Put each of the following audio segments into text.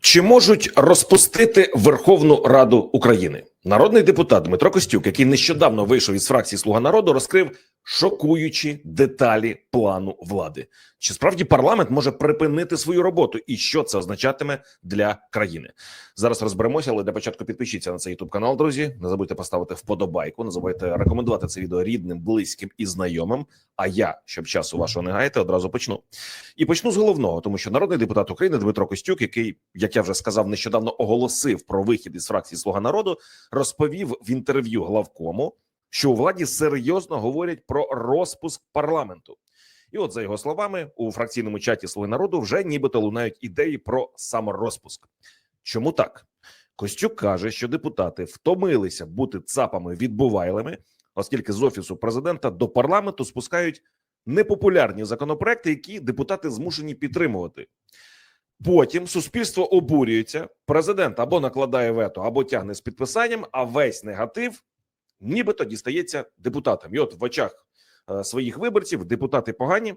Чи можуть розпустити Верховну Раду України? Народний депутат Дмитро Костюк, який нещодавно вийшов із фракції Слуга народу, розкрив шокуючі деталі плану влади. Чи справді парламент може припинити свою роботу, і що це означатиме для країни? Зараз розберемося, але для початку підпишіться на цей youtube канал, друзі. Не забудьте поставити вподобайку, не забудьте рекомендувати це відео рідним, близьким і знайомим. А я, щоб часу вашого не гаяти, одразу почну. І почну з головного, тому що народний депутат України Дмитро Костюк, який, як я вже сказав, нещодавно оголосив про вихід із фракції Слуга народу, розповів в інтерв'ю главкому, що у владі серйозно говорять про розпуск парламенту. І от за його словами, у фракційному чаті Слуги народу вже нібито лунають ідеї про саморозпуск. Чому так? Костюк каже, що депутати втомилися бути цапами відбувайлими, оскільки з офісу президента до парламенту спускають непопулярні законопроекти, які депутати змушені підтримувати. Потім суспільство обурюється, президент або накладає вето, або тягне з підписанням, а весь негатив нібито дістається депутатам. І от в очах е, своїх виборців депутати погані,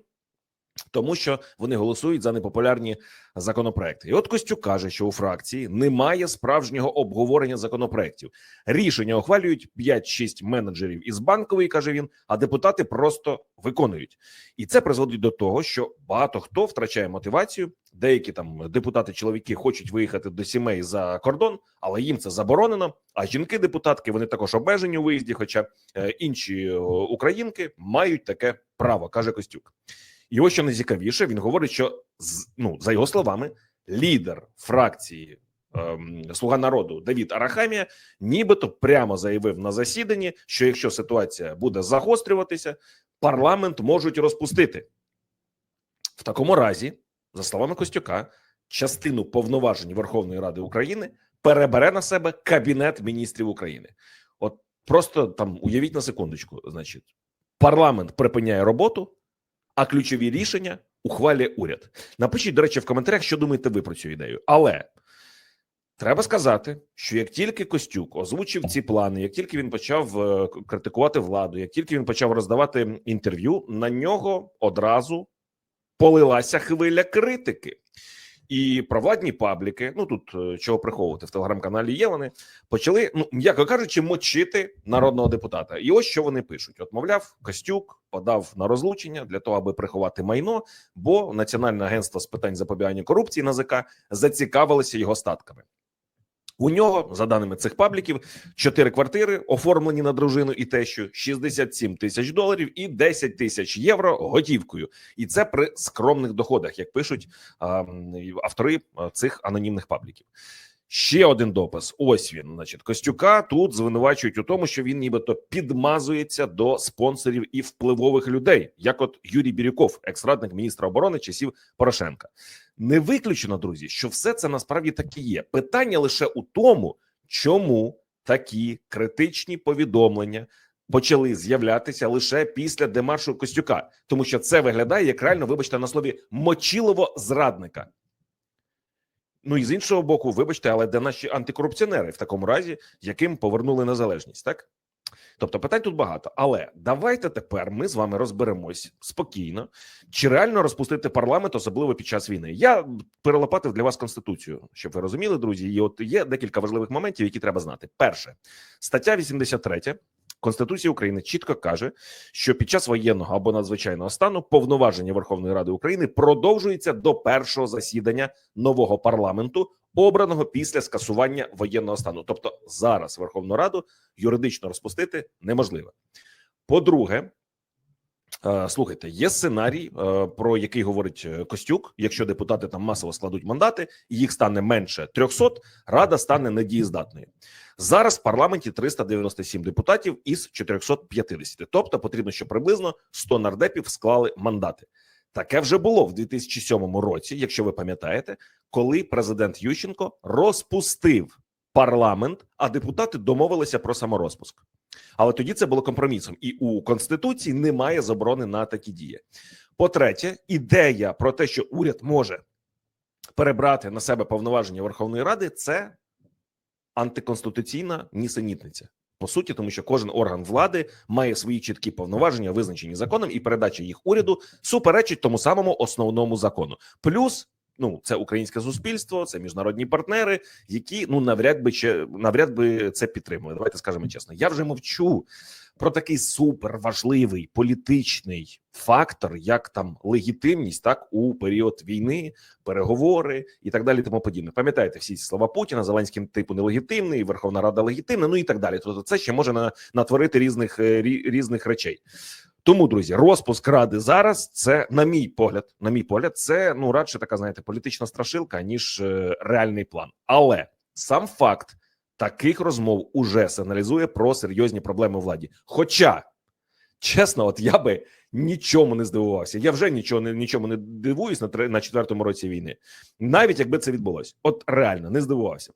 тому що вони голосують за непопулярні законопроекти. І от Костюк каже, що у фракції немає справжнього обговорення законопроектів. Рішення ухвалюють 5-6 менеджерів із банкової, каже він, а депутати просто виконують. І це призводить до того, що багато хто втрачає мотивацію. Деякі там депутати-чоловіки хочуть виїхати до сімей за кордон, але їм це заборонено. А жінки-депутатки вони також обмежені у виїзді. Хоча е, інші е, українки мають таке право, каже Костюк. Ось що найцікавіше, він говорить, що ну за його словами, лідер фракції ем, Слуга народу Давід Арахамія, нібито прямо заявив на засіданні, що якщо ситуація буде загострюватися, парламент можуть розпустити. В такому разі, за словами Костюка, частину повноважень Верховної Ради України перебере на себе Кабінет міністрів України. От просто там уявіть на секундочку, значить, парламент припиняє роботу, а ключові рішення ухвалює уряд. Напишіть, до речі, в коментарях, що думаєте ви про цю ідею. Але треба сказати, що як тільки Костюк озвучив ці плани, як тільки він почав е, критикувати владу, як тільки він почав роздавати інтерв'ю, на нього одразу полилася хвиля критики. І провладні пабліки, ну тут е, чого приховувати в телеграм-каналі є. Вони почали, ну м'яко кажучи, мочити народного депутата. І ось що вони пишуть: от, мовляв, Костюк подав на розлучення для того, аби приховати майно, бо Національне агентство з питань запобігання корупції НАЗК зацікавилося його статками. У нього, за даними цих пабліків, чотири квартири оформлені на дружину і тещу, 67 тисяч доларів і 10 тисяч євро готівкою. І це при скромних доходах, як пишуть а, автори цих анонімних пабліків. Ще один допис. Ось він. Значить, Костюка тут звинувачують у тому, що він нібито підмазується до спонсорів і впливових людей, як от Юрій Бірюков, екс-радник міністра оборони часів Порошенка. Не виключено, друзі, що все це насправді так і є. Питання лише у тому, чому такі критичні повідомлення почали з'являтися лише після демаршу Костюка, тому що це виглядає як реально, вибачте, на слові мочилово зрадника. Ну і з іншого боку, вибачте, але де наші антикорупціонери в такому разі, яким повернули незалежність, так? Тобто питань тут багато, але давайте тепер ми з вами розберемось спокійно, чи реально розпустити парламент, особливо під час війни. Я перелопатив для вас конституцію, щоб ви розуміли, друзі. І от є декілька важливих моментів, які треба знати. Перше, стаття 83 Конституції України чітко каже, що під час воєнного або надзвичайного стану повноваження Верховної Ради України продовжується до першого засідання нового парламенту, обраного після скасування воєнного стану. Тобто зараз Верховну Раду юридично розпустити неможливо. По-друге, слухайте, є сценарій, е, про який говорить е, Костюк. Якщо депутати там масово складуть мандати, і їх стане менше 300, рада стане недієздатною. Зараз в парламенті 397 депутатів із 450. Тобто потрібно, щоб приблизно 100 нардепів склали мандати. Таке вже було в 2007 році, якщо ви пам'ятаєте, коли президент Ющенко розпустив парламент, а депутати домовилися про саморозпуск. Але тоді це було компромісом, і у конституції немає заборони на такі дії. По-третє, ідея про те, що уряд може перебрати на себе повноваження Верховної Ради, це антиконституційна нісенітниця. По суті, тому що кожен орган влади має свої чіткі повноваження, визначені законом, і передача їх уряду суперечить тому самому основному закону. Плюс ну це українське суспільство, це міжнародні партнери, які ну навряд би ще навряд би це підтримують. Давайте скажемо чесно. Я вже мовчу про такий супер важливий політичний фактор, як там легітимність, так у період війни, переговори і так далі. Тому подібне. Пам'ятаєте всі ці слова Путіна Зеленським типу нелегітимний, Верховна Рада легітимна, ну і так далі. Тобто, це ще може на, натворити різних е, рі- різних речей. Тому, друзі, розпуск ради зараз це, на мій погляд, на мій погляд, це ну радше така, знаєте, політична страшилка, ніж е, реальний план. Але сам факт таких розмов уже сигналізує про серйозні проблеми у владі. Хоча, чесно, от я би нічому не здивувався. Я вже нічого не нічому не дивуюсь на на четвертому році війни, навіть якби це відбулося. От реально не здивувався б.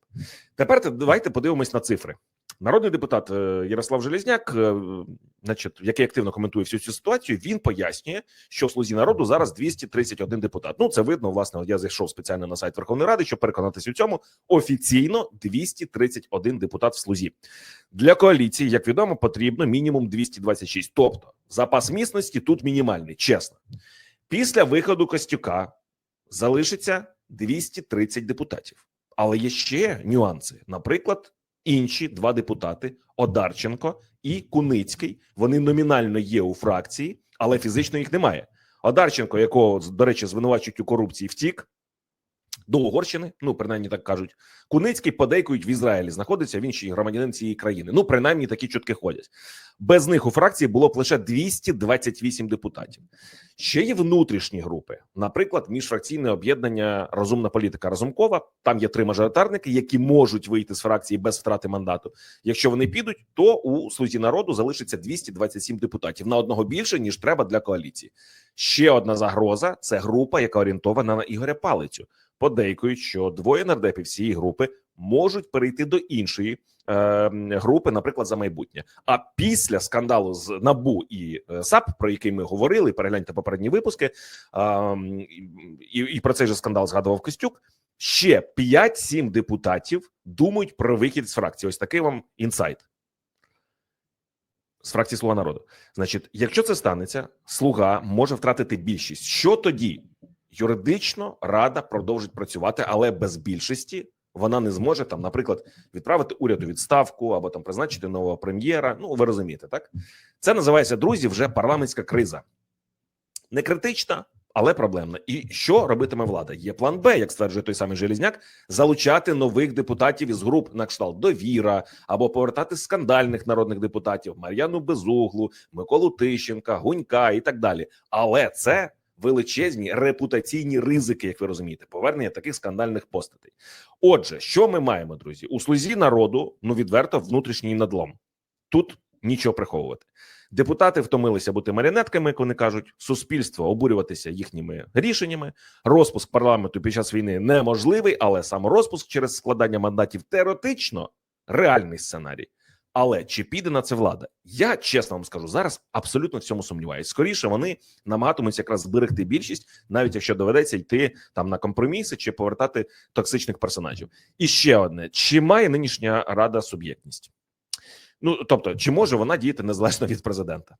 Тепер давайте подивимось на цифри. Народний депутат е, Ярослав Железняк, е, значить, який активно коментує всю цю ситуацію, він пояснює, що в слузі народу зараз 231 депутат. Ну це видно. Власне, я зайшов спеціально на сайт Верховної Ради, щоб переконатися у цьому. Офіційно 231 депутат в слузі для коаліції. Як відомо, потрібно мінімум 226. Тобто запас міцності тут мінімальний. Чесно, після виходу Костюка залишиться 230 депутатів. Але є ще нюанси. Наприклад, інші два депутати Одарченко і Куницький. Вони номінально є у фракції, але фізично їх немає. Одарченко, якого до речі, звинувачують у корупції, втік до Угорщини. Ну принаймні так кажуть. Куницький подейкують в Ізраїлі. Знаходиться він ще й громадянин цієї країни. Ну принаймні такі чутки ходять. Без них у фракції було б лише 228 депутатів. Ще є внутрішні групи, наприклад, міжфракційне об'єднання Розумна політика Разумкова. Там є три мажоритарники, які можуть вийти з фракції без втрати мандату. Якщо вони підуть, то у слузі народу залишиться 227 депутатів на одного більше ніж треба для коаліції. Ще одна загроза це група, яка орієнтована на Ігоря Палицю. Подейкують, що двоє нардепів цієї групи можуть перейти до іншої е, групи, наприклад, за майбутнє. А після скандалу з набу і е, САП, про який ми говорили, перегляньте попередні випуски, е, і, і про цей же скандал згадував Костюк. Ще 5-7 депутатів думають про вихід з фракції. Ось такий вам інсайт з фракції Слуга народу. Значить, якщо це станеться, слуга може втратити більшість. Що тоді? Юридично рада продовжить працювати, але без більшості вона не зможе там, наприклад, відправити уряд у відставку або там призначити нового прем'єра. Ну ви розумієте, так це називається друзі. Вже парламентська криза не критична, але проблемна. І що робитиме влада? Є план Б, як стверджує той самий Желізняк, залучати нових депутатів із груп на кшталт довіра або повертати скандальних народних депутатів Мар'яну Безуглу, Миколу Тищенка, Гунька і так далі. Але це величезні репутаційні ризики, як ви розумієте, повернення таких скандальних постатей. Отже, що ми маємо, друзі? У слузі народу ну відверто внутрішній надлом. Тут нічого приховувати. Депутати втомилися бути маріонетками, як вони кажуть, суспільство обурюватися їхніми рішеннями. Розпуск парламенту під час війни неможливий, але сам розпуск через складання мандатів теоретично реальний сценарій. Але чи піде на це влада? Я чесно вам скажу зараз абсолютно в цьому сумніваюся. Скоріше вони намагатимуться якраз зберегти більшість, навіть якщо доведеться йти там на компроміси чи повертати токсичних персонажів. І ще одне: чи має нинішня рада суб'єктність? Ну тобто, чи може вона діяти незалежно від президента?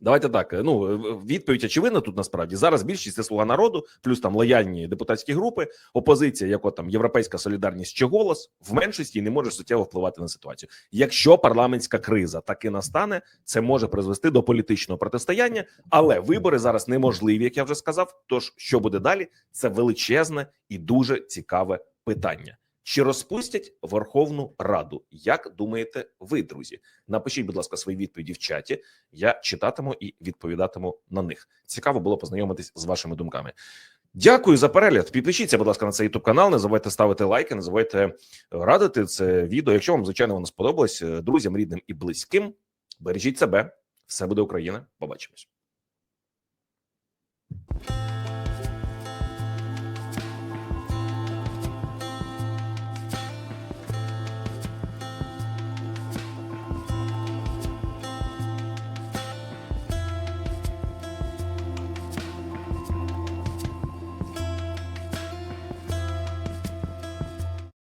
Давайте так. Ну відповідь очевидна тут насправді зараз більшість це слуга народу, плюс там лояльні депутатські групи, опозиція, як от там Європейська солідарність чи голос в меншості і не може суттєво впливати на ситуацію. Якщо парламентська криза таки настане, це може призвести до політичного протистояння, але вибори зараз неможливі, як я вже сказав. Тож що буде далі? Це величезне і дуже цікаве питання. Чи розпустять Верховну Раду? Як думаєте ви, друзі? Напишіть, будь ласка, свої відповіді в чаті. Я читатиму і відповідатиму на них. Цікаво було познайомитись з вашими думками. Дякую за перегляд. Підпишіться, будь ласка, на цей youtube канал. Не забувайте ставити лайки, не забувайте радити це відео. Якщо вам звичайно воно сподобалось, друзям, рідним і близьким. Бережіть себе, все буде Україна. Побачимось.